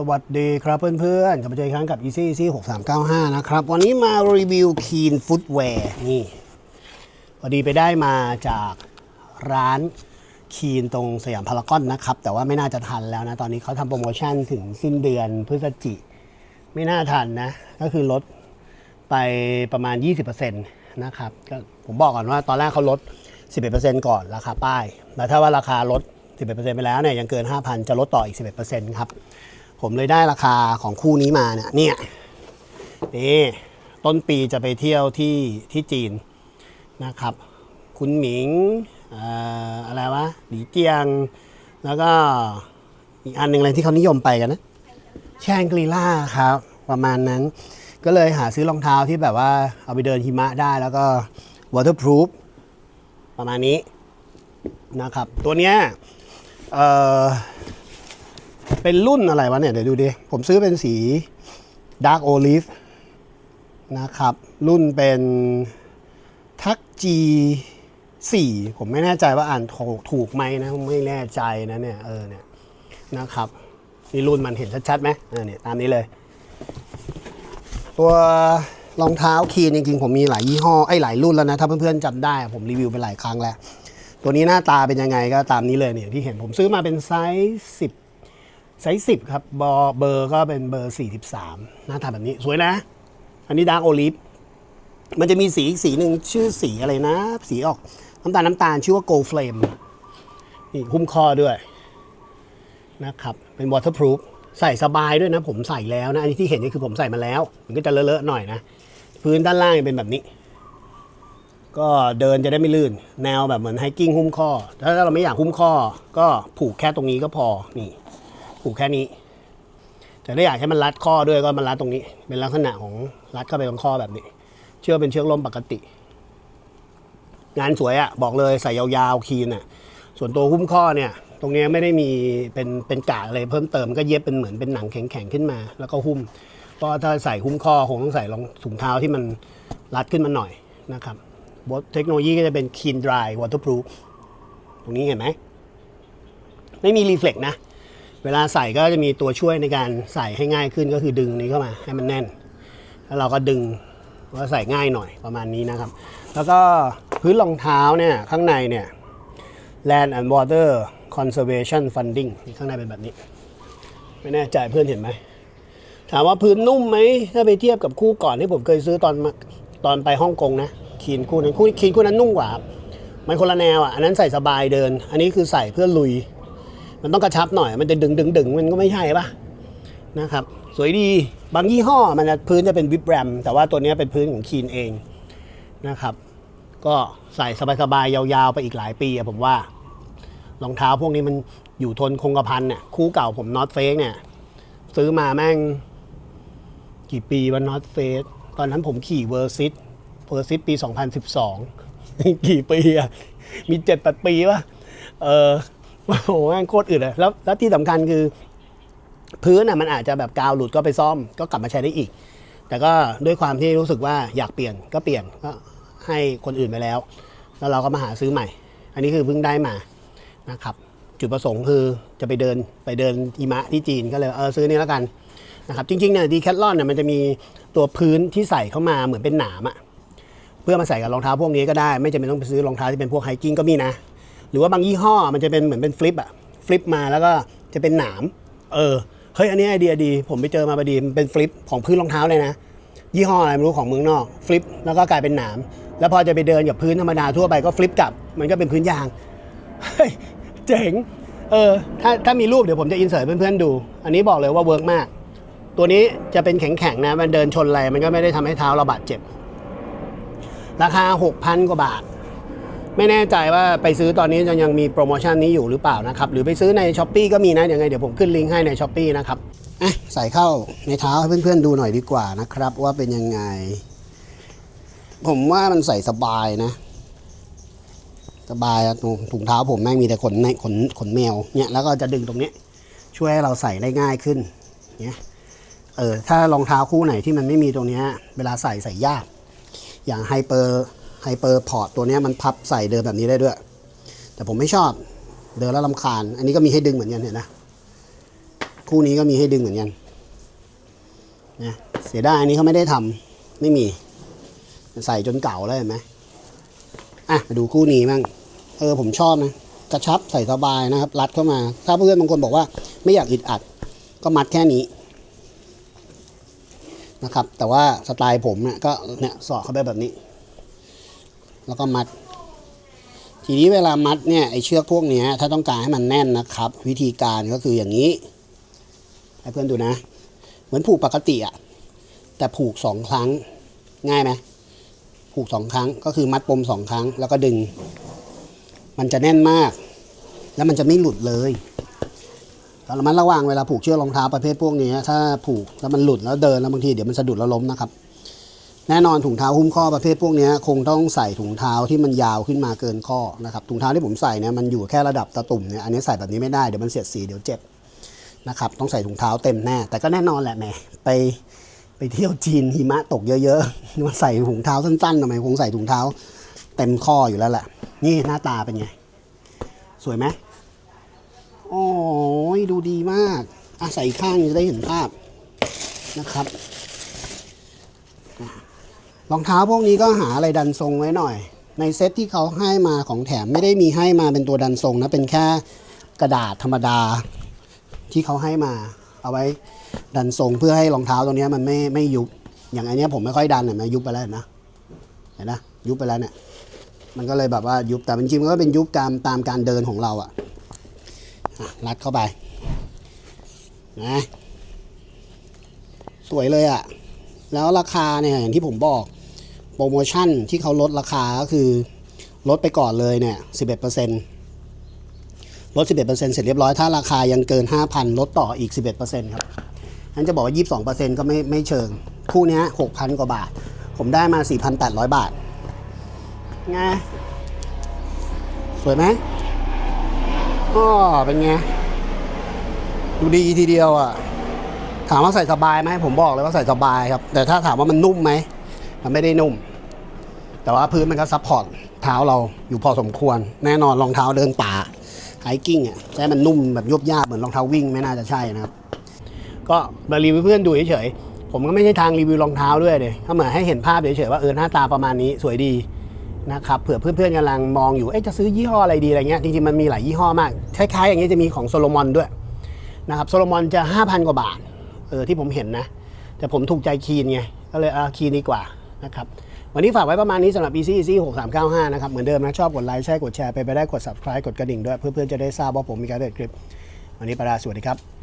สวัสดีครับเพื่อนๆกลับมาเจออีกครั้งกับ Easy Easy 6395 นะครับ วันนี้มารีวิว Keen Footwear นี่พอดีไปได้มาจากร้านคีนตรงสยามพารากอนนะครับ แต่ว่าไม่น่าจะทันแล้วนะ ตอนนี้เขาทำโปรโมชั่นถึงสิ้นเดือนพฤศจิ ไม่น่าทันนะ ก็คือลดไปประมาณ 20%นะครับก็ผมบอกก่อนว่าตอนแรกเขาลด 11%ก่อนราคาป้าย แล้วถ้าว่าราคาลด 11%ไปแล้วเนี่ยยังเกิน 5,000 จะลดต่ออีก 11%ครับ ผมเลยได้ราคาของคู่นี้มาเนี่ยเนี่ยนี่ต้นปีจะไปเที่ยวที่ที่จีนนะครับ คุณหมิงอ่ออะไรวะหลีเจียง แล้วก็อีกอันหนึ่งอะไรที่เขานิยมไปกันนะแชงกรีล่าครับ ประมาณนั้น ก็เลยหาซื้อรองเท้าที่แบบว่าเอาไปเดินหิมะได้แล้วก็ waterproof ประมาณนี้นะครับ ตัวเนี้ยเอ่อ เป็นรุ่นอะไรวะเนี่ย เดี๋ยวดูดิ ผมซื้อเป็นสี Dark Olive นะครับ รุ่นเป็นทัก G 4ผมไม่แน่ใจว่าอ่านถูกถูกไหมนะ ไม่แน่ใจนะเนี่ย เออเนี่ยนะครับนี่รุ่นมันเห็นชัดๆไหมเออเนี่ยตามนี้เลย ตัวรองเท้าคีนจริงๆ ผมมีหลายยี่ห้อไอ้หลายรุ่นแล้วนะ ถ้าเพื่อนๆจำได้ ผมรีวิวไปหลายครั้งแล้ว ตัวนี้หน้าตาเป็นยังไงก็ตามนี้เลยเนี่ยที่เห็นผมซื้อมาเป็นไซส์10 ไซส์สิบครับบอเบอร์ก็เป็นเบอร์ 43 หน้าตาแบบนี้สวยนะ อันนี้ดาร์กโอลิฟมันจะมีสีสีหนึ่งชื่อสีอะไรนะ สีออกน้ำตาลน้ำตาลชื่อว่า Gold Flame นี่หุ้มคอด้วยนะครับ เป็น waterproof ใส่สบายด้วยนะ ผมใส่แล้วนะ อันนี้ที่เห็นนี่คือผมใส่มาแล้ว มันก็จะเลอะๆหน่อยนะ พื้นด้านล่างเป็นแบบนี้ ก็เดินจะได้ไม่ลื่น แนวแบบเหมือนไฮกิ้งหุ้มข้อ ถ้าเราไม่อยากหุ้มข้อ ก็ผูกแค่ตรงนี้ก็พอนี่ ผูกแค่นี้ แต่ถ้าอยากให้มันรัดข้อด้วยก็มันรัดตรงนี้ เป็นลักษณะของรัดเข้าไปตรงข้อแบบนี้ เชือกเป็นเชือกล่มปกติ งานสวยอะ่ะบอกเลยใส่ยาวๆคีนอะ ส่วนตัวหุ้มข้อเนี่ย ตรงนี้ไม่ได้มีเป็นเป็นกากอะไรเพิ่มเติมก็เย็บเป็นเหมือนเป็นหนังแข็งๆขึ้นมา แล้วก็หุ้มเพราะถ้าใส่หุ้มข้อคงต้องใส่รองถุงเท้าที่มันรัดขึ้นมาหน่อยนะครับเทคโนโลยีก็จะเป็น Clean Dry Waterproof ตรงนี้เห็นไหม ไม่มีรีเฟล็กนะ เวลาใส่ก็จะมีตัวช่วยในการใส่ให้ง่ายขึ้นก็คือดึงนี้เข้ามาให้มันแน่น แล้วเราก็ดึงก็ใส่ง่ายหน่อยประมาณนี้นะครับ แล้วก็พื้นรองเท้าเนี่ยข้างในเนี่ย Land and Water Conservation Funding ข้างในเป็นแบบนี้ ไม่แน่ใจเพื่อนเห็นไหม ถามว่าพื้นนุ่มไหม ถ้าไปเทียบกับคู่ก่อนที่ผมเคยซื้อตอนมาตอนไปฮ่องกงนะคีนคู่นั้นคู่คีนคู่นั้นนุ่มกว่าครับมันคนละแนวอะ อันนั้นใส่สบายเดิน อันนี้คือใส่เพื่อลุย มันต้องกระชับหน่อย มันจะดึงดึงดึงมันก็ไม่ใช่ปะนะครับ สวยดีบางยี่ห้อมันพื้นจะเป็นวิบแรม แต่ว่าตัวนี้เป็นพื้นของคีนเองนะครับ ก็ใส่สบายๆยาวๆไปอีกหลายปีอะผมว่ารองเท้าพวกนี้มันอยู่ทนคงกระพันเนี่ยคู่เก่าผมนอตเฟกเนี่ย ซื้อมาแม่ง กี่ปีวันนอตเฟสตอนนั้นผมขี่เวอร์ซิตเวอร์ซิตปี 2012 กี่ปีอะมีเจ็ดแปดปีวะเออ โอ้โหแม่งโคตรอึดเลยแล้วแล้วที่สำคัญคือ พื้นอะมันอาจจะแบบกาวหลุดก็ไปซ่อมก็กลับมาใช้ได้อีก แต่ก็ด้วยความที่รู้สึกว่าอยากเปลี่ยนก็เปลี่ยนก็ให้คนอื่นไปแล้ว แล้วเราก็มาหาซื้อใหม่ อันนี้คือเพิ่งได้มานะครับ จุดประสงค์คือจะไปเดินไปเดินหิมะที่จีนก็เลยเออซื้อนี่แล้วกันนะครับจริงๆเนี่ยดีแคทลอนเนี่ยมันจะมีตัวพื้นที่ใส่เข้ามาเหมือนเป็นหนามอะเพื่อมาใส่กับรองเท้าพวกนี้ก็ได้ ไม่จำเป็นต้องไปซื้อรองเท้าที่เป็นพวกไฮกิ้งก็มีนะ รือว่าบางยี่ห้อมันจะเป็นเหมือนเป็นฟลิปอะฟลิปมาแล้วก็จะเป็นหนาม เออ เฮ้ยอันนี้ไอเดียดี ผมไปเจอมาพอดีมันเป็นฟลิปของพื้นรองเท้าเลยนะ ยี่ห้ออะไรไม่รู้ของเมืองนอกฟลิปแล้วก็กลายเป็นหนาม แล้วพอจะไปเดินกับพื้นธรรมดาทั่วไปก็ฟลิปกลับ มันก็เป็นพื้นยาง เฮ้ยเจ๋ง เออ ถ้าถ้ามีรูปเดี๋ยวผมจะอินเสิร์ตเพื่อนๆดู อันนี้บอกเลยว่าเวิร์กมาก ตัวนี้จะเป็นแข็งๆนะ มันเดินชนอะไรมันก็ไม่ได้ทำให้เท้าเราบาดเจ็บ ราคา 6,000 กว่าบาท ไม่แน่ใจว่าไปซื้อตอนนี้ยังยังมีโปรโมชั่นนี้อยู่หรือเปล่านะครับ หรือไปซื้อในช้อปปีก็มีนะยังไงเดี๋ยวผมขึ้นลิงก์ให้ในช้อปปีนะครับอะใส่เข้าในเท้าให้เพื่อนๆดูหน่อยดีกว่านะครับ ว่าเป็นยังไง ผมว่ามันใส่สบายนะ สบายอะถุงถุงเท้าผมแม่งมีแต่ขนในขนขนแมวเนี่ยแล้วก็จะดึงตรงนี้ ช่วยให้เราใส่ได้ง่ายขึ้นเนี่ยเออถ้ารองเท้าคู่ไหนที่มันไม่มีตรงนี้เวลาใส่ใส่ยาก อย่างไฮเปอร์ ไฮเปอร์พอร์ตตัวนี้มันพับใส่เดินแบบนี้ได้ด้วย แต่ผมไม่ชอบเดินแล้วลำคาญ อันนี้ก็มีให้ดึงเหมือนกันเห็นนะคู่นี้ก็มีให้ดึงเหมือนกันนะเสียดายอันนี้เขาไม่ได้ทำไม่มีใส่จนเก่าแล้วเห็นไหมอะมาดูคู่นี้บ้างเออผมชอบนะกระชับใส่สบายนะครับ รัดเข้ามา ถ้าเพื่อนบางคนบอกว่าไม่อยากอึดอัด ก็มัดแค่นี้นะครับ แต่ว่าสไตล์ผมเนี่ยก็เนี่ยสอดเข้าไปแบบนี้ แล้วก็มัด ทีนี้เวลามัดเนี่ยไอเชือกพวกนี้ถ้าต้องการให้มันแน่นนะครับ วิธีการก็คืออย่างนี้ให้เพื่อนดูนะ เหมือนผูกปกติอะแต่ผูกสองครั้งง่ายไหมผูกสองครั้งก็คือมัดปมสองครั้ง แล้วก็ดึง มันจะแน่นมาก แล้วมันจะไม่หลุดเลยแต่ระมัดระวังเวลาผูกเชือกรองเท้าประเภทพวกนี้ ถ้าผูกแล้วมันหลุดแล้วเดินแล้วบางทีเดี๋ยวมันสะดุดแล้วล้มนะครับ แน่นอนถุงเท้าหุ้มข้อประเภทพวกนี้คงต้องใส่ถุงเท้าที่มันยาวขึ้นมาเกินข้อนะครับถุงเท้าที่ผมใส่เนี่ยมันอยู่แค่ระดับตะตุ่มเนี่ยอันนี้ใส่แบบนี้ไม่ได้เดี๋ยวมันเสียดสีเดี๋ยวเจ็บนะครับต้องใส่ถุงเท้าเต็มแน่ แต่ก็แน่นอนแหละแหมไปไปเที่ยวจีนหิมะตกเยอะๆมาใส่ถุงเท้าสั้นๆทำไมคงใส่ถุงเท้า เต็มข้ออยู่แล้วแหละนี่หน้าตาเป็นไง สวยไหมโอ้ยดูดีมากอะใส่ข้างจะได้เห็นภาพนะครับ รองเท้าพวกนี้ก็หาอะไรดันทรงไว้หน่อย ในเซ็ตที่เขาให้มาของแถมไม่ได้มีให้มาเป็นตัวดันทรงนะเป็นแค่กระดาษธรรมดาที่เขาให้มา เอาไว้ดันทรงเพื่อให้รองเท้าตรงนี้มันไม่ไม่ยุบอย่างอันนี้ผมไม่ค่อยดันเห็นไหมยุบไปแล้วนะเห็นนะยุบไปแล้วเนี่ยมันก็เลยแบบว่ายุบแต่จริงๆมันก็เป็นยุบตามตามการเดินของเราอะ่ะรัดเข้าไปนะสวยเลยอะแล้วราคาเนี่ยอย่างที่ผมบอก โปรโมชั่นที่เขาลดราคาก็คือลดไปก่อนเลยเนี่ย11%ลด 11%เสร็จเรียบร้อยถ้าราคายังเกิน 5,000 ลดต่ออีก 11%ครับนั้นจะบอกว่า 22%ก็ไม่ไม่เชิง คู่เนี้ย6,000 กว่าบาท ผมได้มา 4,800 บาทไงสวยไหมก็เป็นไง ดูดีทีเดียวอะ ถามว่าใส่สบายไหมผมบอกเลยว่าใส่สบายครับ แต่ถ้าถามว่ามันนุ่มไหม มันไม่ได้นุ่ม แต่ว่าพื้นมันก็ซัพพอร์ตเท้าเราอยู่พอสมควร แน่นอนรองเท้าเดินป่าไฮกิ้งอะใช้มันนุ่มแบบยุบยาบเหมือนรองเท้าวิ่งไม่น่าจะใช่นะครับ ก็มารีวิวเพื่อนดูเฉยๆผมก็ไม่ใช่ทางรีวิวรองเท้าด้วยเลยถ้าเหมือนให้เห็นภาพเฉยๆว่าเออหน้าตาประมาณนี้สวยดีนะครับเผื่อเพื่อนๆกำลังมองอยู่เอ๊ะจะซื้อยี่ห้ออะไรดีอะไรเงี้ยจริงๆมันมีหลายยี่ห้อมากคล้ายๆอย่างนี้จะมีของโซโลมอนด้วยนะครับโซโลมอนจะ 5,000 กว่าบาทเออที่ผมเห็นนะ แต่ผมถูกใจคีนไงก็เลยเอาคีนดีกว่า นะครับวันนี้ฝากไว้ประมาณนี้สำหรับ EC EC 6395 นะครับ เหมือนเดิมนะ ชอบกดไลค์แชร์กดแชร์ไปไปได้กด subscribe กดกระดิ่งด้วย เพื่อนๆจะได้ทราบว่าผมมีการเด็ดคลิป วันนี้ปาราสวัสดีครับ